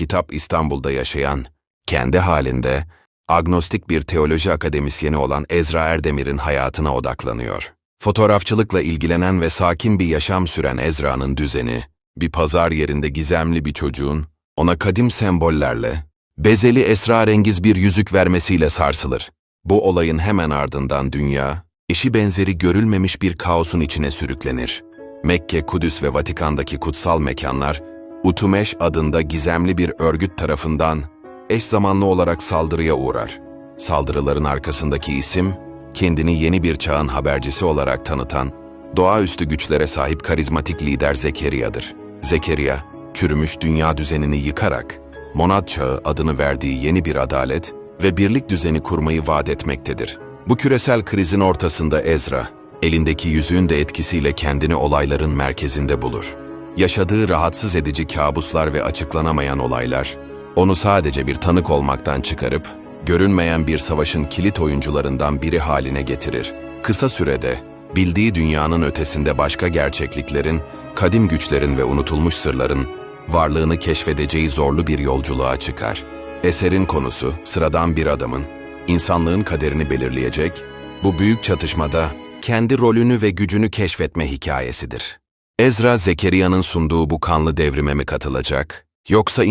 kitap İstanbul'da yaşayan, kendi halinde, agnostik bir teoloji akademisyeni olan Ezra Erdemir'in hayatına odaklanıyor. Fotoğrafçılıkla ilgilenen ve sakin bir yaşam süren Ezra'nın düzeni, bir pazar yerinde gizemli bir çocuğun, ona kadim sembollerle, bezeli esrarengiz bir yüzük vermesiyle sarsılır. Bu olayın hemen ardından dünya, eşi benzeri görülmemiş bir kaosun içine sürüklenir. Mekke, Kudüs ve Vatikan'daki kutsal mekanlar, Utumeş adında gizemli bir örgüt tarafından eş zamanlı olarak saldırıya uğrar. Saldırıların arkasındaki isim, kendini yeni bir çağın habercisi olarak tanıtan, doğaüstü güçlere sahip karizmatik lider Zekeriya'dır. Zekeriya, çürümüş dünya düzenini yıkarak, Monad Çağı adını verdiği yeni bir adalet ve birlik düzeni kurmayı vaat etmektedir. Bu küresel krizin ortasında Ezra, elindeki yüzüğün de etkisiyle kendini olayların merkezinde bulur. Yaşadığı rahatsız edici kabuslar ve açıklanamayan olaylar, onu sadece bir tanık olmaktan çıkarıp, görünmeyen bir savaşın kilit oyuncularından biri haline getirir. Kısa sürede, bildiği dünyanın ötesinde başka gerçekliklerin, kadim güçlerin ve unutulmuş sırların varlığını keşfedeceği zorlu bir yolculuğa çıkar. Eserin konusu, sıradan bir adamın, insanlığın kaderini belirleyecek, bu büyük çatışmada kendi rolünü ve gücünü keşfetme hikayesidir. Ezra Zekeriya'nın sunduğu bu kanlı devrime mi katılacak, yoksa